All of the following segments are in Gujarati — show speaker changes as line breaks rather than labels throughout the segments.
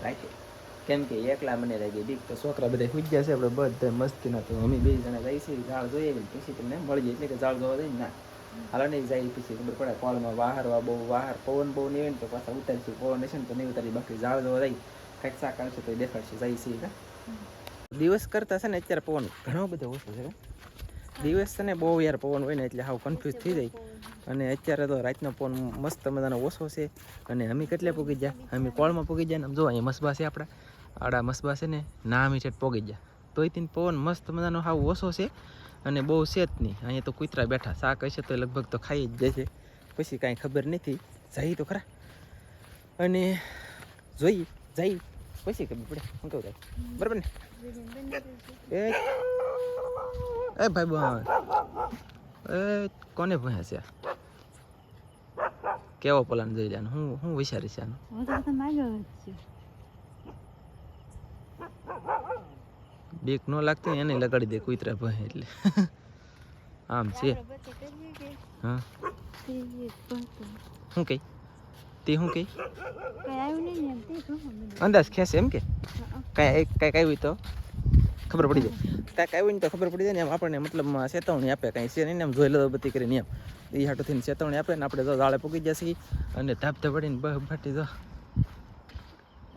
રાખે કેમ કે એકલા મને લાગી બીક તો છોકરા બધા સુઈ ગયા છે આપણે બધા મસ્તીના તો અમે બે જણા જઈએ છીએ જાળ જોઈએ ને પછી તમને મળી જાય એટલે કે ઝાડ જોવા જઈએ ને ના. હાલો નહીં જાય પછી ખબર પડે કોલમાં વાહરવા બહુ વાહર પવન બહુ નહીં હોય ને તો પાછા ઉતારીશું પવન હશે ને તો નહીં ઉતારી બાકી ઝાડ જોવા જઈ કાંઈક સાકાર છે તો દેખાડશે. છીએ દિવસ કરતાં છે ને અત્યારે પવન ઘણો બધો ઓછો છે? દિવસ છે ને બહુ યાર પવન હોય ને એટલે હાવ કન્ફ્યુઝ થઈ જાય. અને અત્યારે તો રાતનો પવન મસ્ત મજાનો ઓછો છે. અને અમે કેટલે પોગી ગયા? અમે કોળમાં પોગી ગયા ને આમ જો અહીંયા મસબા છે આપણા. આડા મસબા છે ને ના અમે છેટ પોગી ગયા. તોય તીન પવન મસ્ત મજાનો હાવ ઓછો છે અને બહુ છે જ નહીં. અહીંયા તો કૂતરા બેઠા. શાક હશે તો લગભગ તો ખાઈ જ જશે. પછી કાંઈ ખબર નથી. જઈ તો ખરા. અને જોઈ જઈ પછી ખબર પડે. શું કહું થાય બરાબર ને? એ ભાઈ બન એ કોને ભણ્યા છે? કેવો પ્લાન જોઈ લેવાનું હું હું
વિચારી છે.
બીક ન લાગતી એને લગાડી દે કુતરા ભણે એટલે. આમ છે. હા. શું
કઈ? તે શું કઈ?
અંદાજ ખેંચે એમ કે? કઈ કઈ કઈ હોય તો? ખબર પડી જાય. કાંઈક આવ્યું ને તો ખબર પડી જાય ને એમ આપણને મતલબ ચેતવણી આપે કાંઈ છે નહીં એમ જોઈ લો બધી કરીને એમ. એ હાટોથી ચેતવણી આપે ને આપણે જો દાળે પૂગી જશે અને ધાપ ધબડીને બહ ફાટી જો.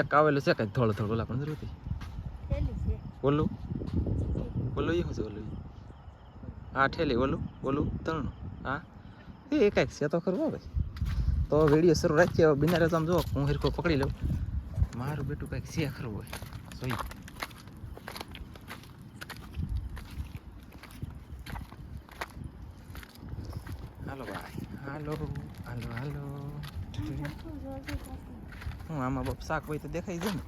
એક આવેલું છે કાંઈક થોડું થોડું ઓલા પણ જરૂર હતી
બોલું
ઓલું? ઓલું એ શું છે ઓલું? હા ઠેલી ઓલું ઓલું ત્રણ. હા? એ કાંઈક છે તો ખરું ભાઈ. તો વીડિયો શરૂ રાખીએ બિનારે બિના રહેતો આમ જો હું હિરકો પકડી લઉં. મારું બેટું કાંઈક છે ખરું હોય. જોઈ. હાલો ભાઈ. હાલો હાલો હાલો? હું આમાં બાપ શાક હોય તો દેખાઈ જાય ને.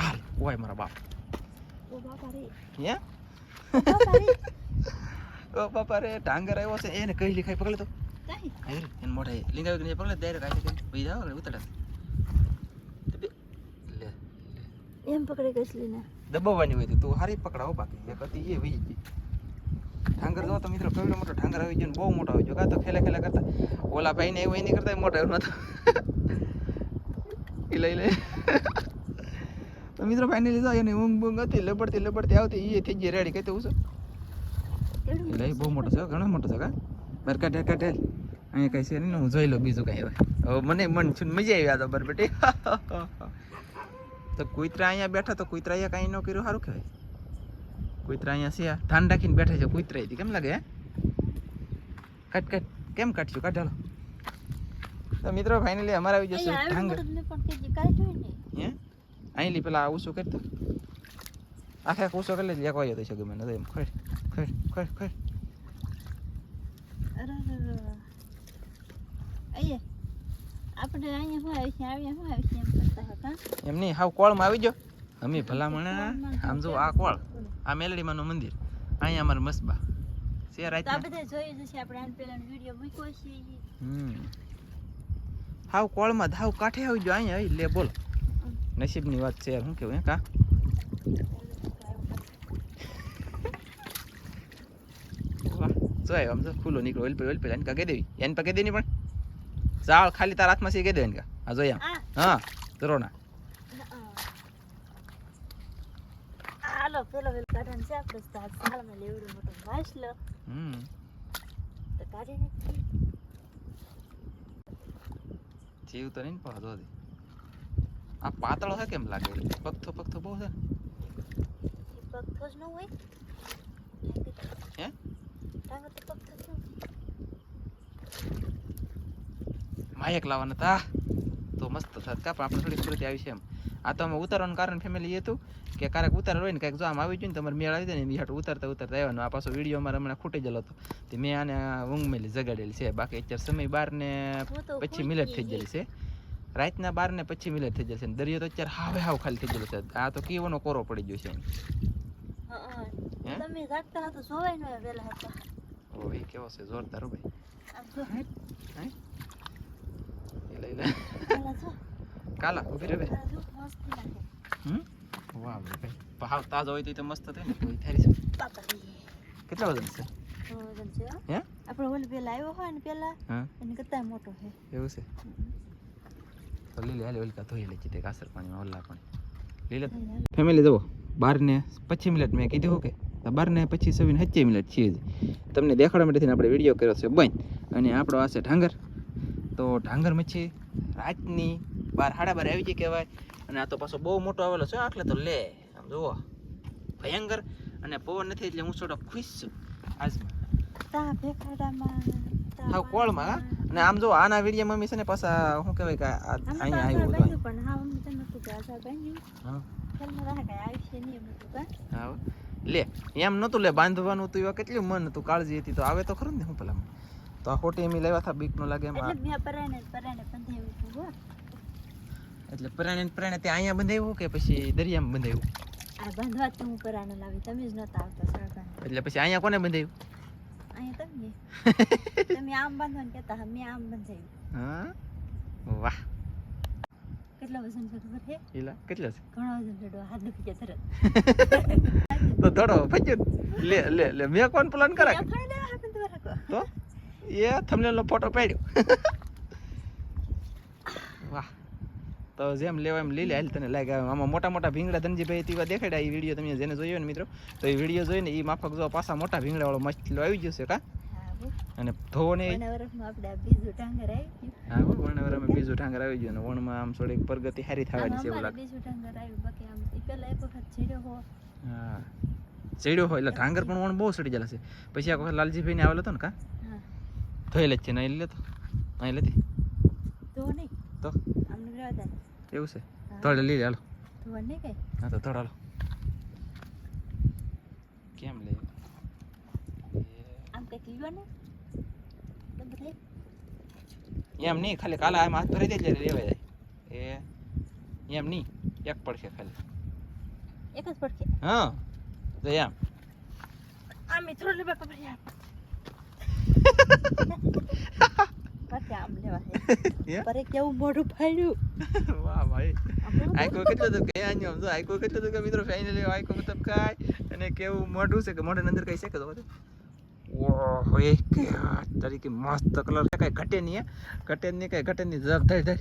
હાલ મારા બાપ.
ઓ બાપા રે
ડાંગર આવ્યો છે. એને કઈ લીખાઈ પકડે તો. એને મોઢા લીંગાવી પકડે ડાયરેક્ટ કરી ભાઈ જાવ ઉતરે તો બે લે
એમ પકડી કસલી ને.
દબાવવાની હોય તો તું હારી પકડાવો બાકી. એક હતી એ ગઈ ઢાંગર જો તો મિત્રો કેવડો મોટો ઠાંગર આવી ગયો ને બહુ મોટો આવી ગયો. કાં તો ખેલે ખેલે કરતા. ઓલા ભાઈ ને એવું એની કરતા મોટો એનો નતો. એ લઈ લે. તો મિત્રો ફાઇનલી લીધો એની ઊંઘ બૂંઘ હતી લબડતી લબડતી આવતી એ થઈ ગઈ રેડી કઈ તો શું લઈ બહુ મોટો છે ઘણો મોટો છે કા? બરકા ઢેકા ઢેલ અહીંયા કઈ છે નહીં હું જોઈ લઉં બીજું કઈ હવે. મને મન છું મજા આવી આ તો બર બેટી. તો કુતરા અહીંયા બેઠા તો કુતરા અહીંયા કાંઈ ન કર્યું સારું કહેવાય. કુતરા અહીંયા છે ધાન રાખીને બેઠા છે કુતરા કેમ લાગે કાટ કાટ. કેમ કાઢશું? કાઢ હાલો. તો મિત્રો ફાઇનલી અમારે આવી જશે
આવ્યું
હે? અહીં પેલા ઓછું કરતો. આખે ઓછો કરી લે એક વાગ્યો તો છે ગમે ખોડ ખોડ ખોડ ખોડ
અરે અરે અરે. અહીંયા આપણે અહીંયા શું આવી છે આવ્યા શું આવી છે એમ
નહીં હાવ કોળમાં આવી ગયો. અમે ભલામણ આમ જો આ કોળ આ મેલડીમાંનું મંદિર. અહીંયા અમારું મસબા. છે
તો આ બધા જોઈ જશે આપણે આને પેલાનો વિડિયો મૂક્યો છે.
હમ. હાવ કોળમાં ધાવ કાંઠે આવી ગયો અહીંયા આવી. લે બોલ. નસીબની વાત છે શું કેવું હે કા? વાહ જોય આમ જો ખુલ્લો નીકળો ઓલ પે ઓલ પે એને કહી દેવી. એને પકડી દેવી પણ. ચાલ ખાલી તારા હાથમાં છે કહી દેવાની કા આમ
આ.
હા
હાલો પેલો પેલો કાઢવાનું છે આપણે તો આ લેવડો મોટો
હમ.
તો કાઢી નાખીએ.
જીવ તો નહીં ને પણ દે આ પાતળો છે કેમ લાગે? પગથો પગથો બહુ છે.
પગથો જ ન હોય.
હે?
ટાંગર તો હોય.
માયક લાવવાના હતા મસ્ત થાત કા પણ આપણે થોડી સ્ફૂર્તિ આવી છે એમ. આ તો અમે ઉતારવાનું કારણ ફેમિલી એ હતું કે ક્યારેક ઉતાર હોય ને કંઈક જો આમ આવી ગયું ને તમારે મેળ આવી જાય ને હાટું ઉતારતા ઉતારતા આવ્યા આ પાછો વીડિયો અમારે હમણાં ખૂટી ગયેલો હતો. તે મેં આને ઊંઘ મેલી જગાડેલી છે. બાકી અત્યારે સમય બાર ને પછી મિલટ થઈ. ગયેલી છે. રાતના બાર ને પછી મિલેટ થઈ જશે દરિયો તો અત્યારે હાવે હાવ ખાલી થઈ ગયેલો છે. આ તો કેવોનો કોરો પડી ગયો છે?
તમે જાગતા હતા ન હતા.
કેવો છે? જોરદાર ભાઈ
આમ જો
હે એ લઈ લે
પેલા જો
કાલા ઊભી રહે હમ? વાહ ભાઈ હાવ તાજો હોય તો મસ્ત થાય ને કોઈ થારી છે. કેટલા વજન છે?
વજન છે હે? આપણે ઓલી પેલા આવ્યો હોય ને પેલા
હા.
એની કરતા મોટો છે
એવું છે? તો લીલી હાલે ઓલકા ધોઈ લે છે તે કાસર પાણીમાં ઓલા પાણી. લીલે ફેમિલી જુઓ બાર ને પચીસ મિનિટ મેં કીધું કે બાર ને પચીસ છવ્વીસ પચીસ મિનિટ છે તમને દેખાડવા માટેથી આપણે વીડિયો કર્યો છે બંધ. અને આપણો આ છે ઢાંગર. તો ઢાંગર મચ્છી રાતની બાર સાડા બાર આવી જાય કહેવાય. અને આ તો પાછો બહુ મોટો આવેલો છે આટલે તો લે. આમ જુઓ. ભયંકર. અને પવન નથી એટલે હું થોડો ખુશ છું.
તા તા
હાવ કોળમાં અને આમ જો આના વીડિયો મમ્મી છે ને પાછા શું કહેવાય કે
તો
અહીંયા આવ્યું હતું
પણ હા તો બાંધ્યું.
હા. હા હો. લે એમ નતું લે બાંધવાનું હતું એવા કેટલું મન હતું કાળજી હતી તો. આવે તો ખરું ને હું પેલા તો આ ખોટી એમ લેવા થા બીક નો લાગે એમ.
એટલે પરાણે પરાણે
ને ત્યાં અહીંયા બંધાવ્યું કે પછી દરિયામાં બંધાવ્યું
આ બાંધવા તો હું પરાણે લાવી તમે જ નતા આવતા સરકાર
એટલે પછી અહીંયા કોને બંધાવ્યું
અહીંયા તમે તમે આમ બાંધવાનું કહેતા હા મેં આમ બંધાવ્યું
હા? વાહ.
કેટલા વજન છે ખબર છે?
એલા કેટલા છે?
ઘણો વજન ચડવા હાથ દુખી તરત.
તો થોડો ભજ્યો લે લે લે મેં કોણ પ્લાન કરા તો? એ થંબનેલ નો ફોટો પાડ્યો વાહ તો જેમ લેવા એમ લઈ લે હાલ તને લાગે આમાં મોટા મોટા ભીંગડા ધનજીભાઈ તેવા દેખાડ્યા એ વીડિયો તમે જેને જોયો ને મિત્રો. તો એ વીડિયો જોઈને એ માફક જો પાછા મોટા ભીંગડા વાળો મછલો આવી જશે કા? અને ધોવો ને
ગયું.
હા વણવર અમે બીજું ઠાંગર આવી ગયું અને વણમાં આમ થોડીક પ્રગતિ સારી થવાની છે એવું લાગે.
બીજું ટાંગર આવ્યું બાકી આમ ઈ એક વખત ચડ્યો હો
હા. ચડ્યો હોય એટલે ઢાંગર પણ વણ બહુ સડી જાય છે. પછી આ વખત લાલજીભાઈ ને આવેલો હતો ને કા? થયેલ જ છે ને અહીં લેતો અહીં લેતી
તો નહીં.
તો? એવું છે તળ લઈ લે હાલો
કઈ
હા તો તળ હાલો કેમ લે
આમ કંઈક લ્યો ને
એમ નહીં ખાલી કાલે આમ હાથ ભરી દેજે લેવાય જાય એ એમ નહીં એક પડશે ખાલી
એક જ પડખે
હા તો એમ
આમ થોડું લેવા ખબર યાર આમ લેવા પરે કેવું મોઢું ફાડ્યું
વાહ ભાઈ. આઈકો કેટલો તો કે આની આમ જો આઈકો કેટલો તો કે મિત્રો ફાઇનલી આઈકો મતલબ કાય અને કેવું મોઢું છે કે મોઢાની અંદર કઈ છે કે તો ઓહો એ કે તરીકે મસ્ત કલર છે. કઈ ઘટે નહીં ઘટે નહીં કઈ ઘટે નહીં. જબ ધર ધર.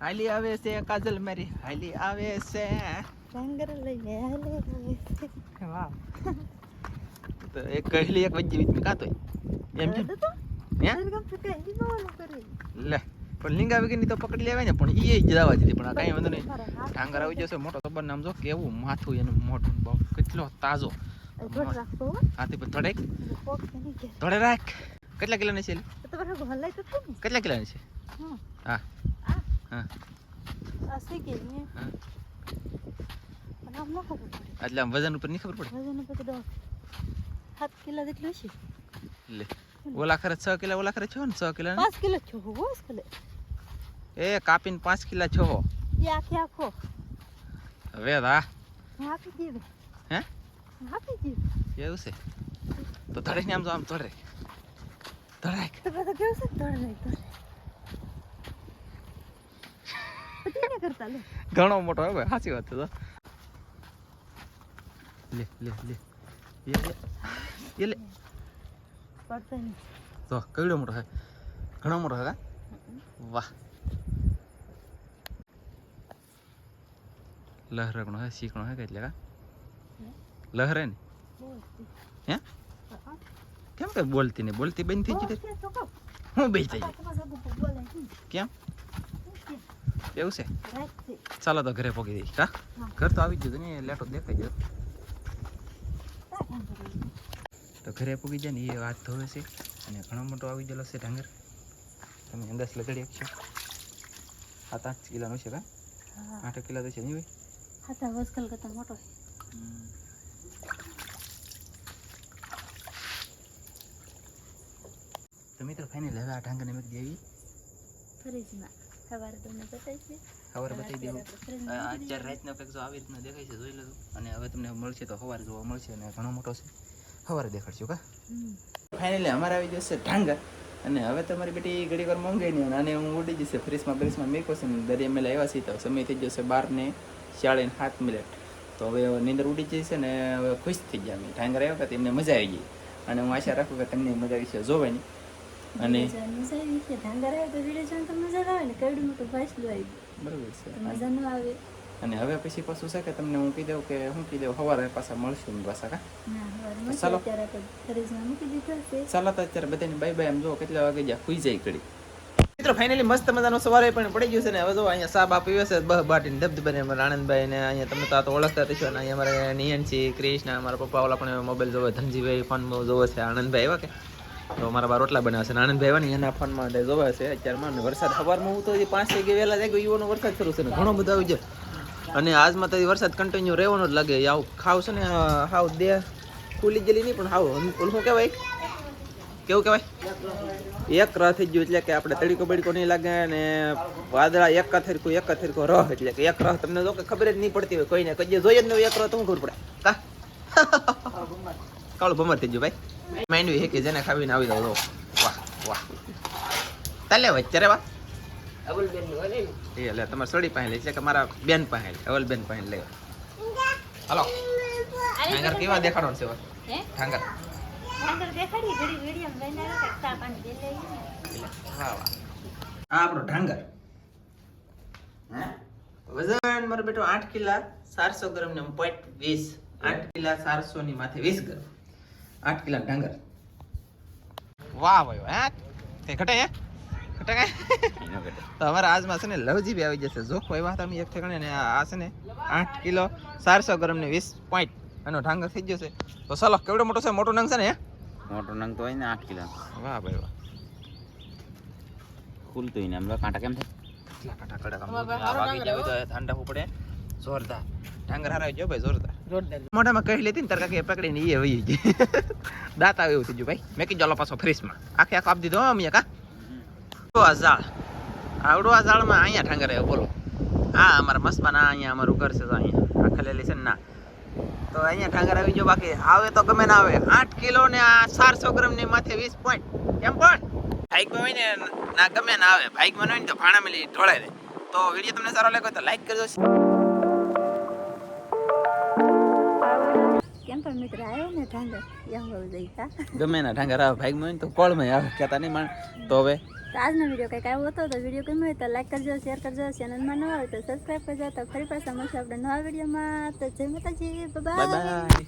હાલી આવે છે કાજલ મારી. હાલી આવે છે.
ડાંગર લઈને હાલી આવે છે.
વાહ. તો એક કહેલી એક વચ્ચે વીચમાં કાતો એમ
કરે.
લે પણ લીંગા વગરની તો પકડી લેવાય ને પણ એ જવા દીધી પણ આ કાંઈ વાંધો નહીં ડાંગર આવી જશે મોટો તબર નામ જો કેવું માથું એનું મોટું બહુ કેટલો તાજો. હાથી પર થોડેક. થોડે રાખ કેટલા કિલોની છે. કેટલા કિલોની છે
હા.
હા. એટલે વજન ઉપર નહીં ખબર પડે
વજન ઉપર તો. સાત કિલો જેટલું.
લે ઓલા ખરે છ કિલા ઓલા ખરે છો ને છ કિલા
પાંચ કિલો છો હો બસ કલે.
એ કાપીને પાંચ કિલા છો
એ આખી આખો.
હવે દા
હું આપી
હે
હું આપી દેવે.
એવું છે? તો ધડે ને આમ જો આમ ધડે ધડાક
તો બધા કેવું છે? ધડે એને કરતા લે.
ઘણો મોટો હવે સાચી વાત છે તો. લે લે. લે લે. લે
લે.
તો કઈડો મોટો છે ઘણો મોટો છે વાહ. લહરકણો હે, શીખણો હે કે એટલે કા? લહરે ને? હે? કેમ કે બોલતી નહીં? બોલતી બંધ થઈ ગઈ તે?
બોલતી તો કહું.
હું બેસી થઈ
છે.
કેમ? એવું છે? ચાલો તો ઘરે પોગી દઈશ કા. ઘર તો આવી જ ગયું ને લેટો દેખાઈ ગયો. ઘરે પૂગી જાય ને એ વાત ધોવે છે. અને ઘણો મોટો આવી ગયેલો છે ઢાંગર. તમે અંદાજ લગાડી શકશો સાત આઠ કિલોનો છે કા? આઠ કિલો તો છે નહીં
વસ્કલ કરતા મોટો
તો મિત્રો ફાઇનલ હવે આ ઢાંગર મેં દેવી
ફ્રીજમાં. સવારે તમને
બતાવી દેવું.
અત્યારે મૂકી
રાતના કંઈક જો આવી રીતના દેખાય છે જોઈ લેજો. અને હવે તમને મળશે તો સવારે જોવા મળશે અને ઘણો મોટો છે. સવારે દેખાડશું કા? ફાઇનલી અમારે આવી જશે ઢાંગર અને હવે તમારી બેટી ઘડી વાર મંગાઈ નહીં અને હું ઉડી જશે ફ્રીજમાં ફ્રીજમાં મેકો છે ને દરિયા મેલા આવ્યા છીએ તો સમય થઈ જશે બાર ને ચાળીને સાત મિનિટ. તો હવે નીંદર ઉડી જશે ને હવે ખુશ થઈ ગયા અમે. ઢાંગર આવ્યો કે તેમને મજા આવી ગઈ. અને હું આશા રાખું કે તમને મજા આવી છે જોવાની. અને
મજા આવી છે. ઢાંગર આવે તો વીડિયો જોઈને તો મજા આવે ને. કેવડું મોટું ભાસલું આવી
બરોબર છે.
મજા ન આવે.
અને હવે પછી પાછું છે કે તમને હું કહી દઉં કે હું કહી દઉં સવારે પાછા મળશું પાછા કા? ચાલો. ચાલો તો અત્યારે બધાને બાય બાય એમ જો કેટલા વાગે જ્યાં ખુઈ જાય ઘડી. મિત્રો ફાઇનલી મસ્ત મજાનો સવારે પણ પડી ગયું છે ને હવે જો અહીંયા સાબ આપી પીવે છે બહ બાટીને ધબધબાને અમારા આનંદભાઈ ને અહીંયા તમે તો આ તો ઓળખતા થશો ને અહીંયા અમારે નિયનસી ક્રિષ્ણ અમારા પપ્પા ઓલા પણ મોબાઈલ જોવે ધનજીભાઈ ફોન જોવે છે આનંદભાઈ એવા કે? તો મારા બાર રોટલા બનાવે છે આનંદભાઈ ને એના ફોનમાં જોવે છે અત્યારમાં વરસાદ સવારમાં હું તો પાંચ વાગે વહેલા જાય એવાનો વરસાદ શરૂ છે ને ઘણો બધો આવી જાય અને આજમાં તો વરસાદ કન્ટિન્યુ રહેવાનો જ લાગે. આવું ખાવ છે ને હાવ દે ખુલી ગયેલી નહીં, પણ હાવ શું કહેવાય કેવું કહેવાય? એક રહ થઈ ગયું એટલે કે આપણે તડીકો બડીકો નહીં લાગે અને વાદળા એક થરકું એક થરકું રહ, એટલે કે એક રહ તમને તો કે ખબર જ નહીં પડતી હોય કોઈને. કદી જોઈએ જ નહીં એક રહ તો શું ખબર પડે? કા? કાળો ભમર થઈ ગયો ભાઈ. માંડવી હે કે જેને ખાવીને આવી દો વાહ વાહ. તાલે વચ્ચે રે વાહ એ લે તમારે સડી પાસે લે છે કે મારા બેન પાસે લે અવલ બેન પાસે લે હાલો. ઠાંગર કેવા દેખાડો છે
હે?
ઠાંગર
ઢાંગર દેખાડી ઘડી વીડિયો લઈને કે ચા પાણી દે લઈ
વાહ વાહ આ આપણો ઢાંગર. હે? વજન મારો બેટો આઠ કિલા ચારસો ગ્રામ ને પોઈન્ટ વીસ. આઠ કિલા ચારસો ની માથે વીસ ગ્રામ. આઠ કિલા ઢાંગર. વાહ ભાઈ હે? તે ઘટે હે? ઘટે કાંઈ? તો અમારા આજમાં છે ને લવજી બી આવી જશે. જોખો એવા તમે એક ઠેકાણે ને આ છે ને આઠ કિલો ચારસો ગ્રામ ને વીસ પોઈન્ટ એનો ઢાંગર થઈ જશે તો ચાલો કેવડો મોટો છે? મોટો નંગ છે ને
મોટો નંગ તો હોય ને આઠ કિલો.
વાહ ભાઈ વાહ.
ખુલતું હોય ને આમ. કાંટા કેમ થાય?
કાંટા કડક વાગી જાય તો ઠંડા ઉપડે. જોરદાર. ડાંગર હારાવી ગયો ભાઈ જોરદાર. મોઢામાં કહી લેતી ને તાર કાકી એ પકડીને વહી ગઈ દાંત આવે એવું થઈ ગયું ભાઈ. મેં કીધું ચાલો પાછો ફ્રીજમાં. આખે આખો આપી દીધો હો અમે કા આ આવડો આ અહીંયા ઠાંગરે બોલો. હા, અમારા મસ્તમાં અહીંયા, અમારું ઘર છે તો અહીંયા. આ લેલી છે ને ના. તો અહીંયા ઠાંગર આવી જો બાકી આવે તો ગમે ના આવે. આઠ કિલો ને આ ચારસો ગ્રામની માથે વીસ પોઈન્ટ કેમ પણ બાઇકમાં હોય ને, ના ગમે ના આવે. બાઇકમાં હોય ને તો ભાણા મળી ઢોળાય દે. તો વીડિયો તમને સારો લાગ્યો તો લાઈક કરજો. ગમે ના ઠાંગર આવે ભાઈ હોય તો કોળમાં આવે કહેતા નહીં માણ તો હવે.
આજનો વીડિયો કંઈક આવ્યો હતો? તો વીડિયો ગમ્યો હોય તો લાઈક કરજો શેર કરજો. ચેનલમાં નવા હોય તો સબસ્ક્રાઈબ કરજો. તો ફરી પાછા મળશે આપણે નવા વિડીયોમાં તો જય માતાજી
બાય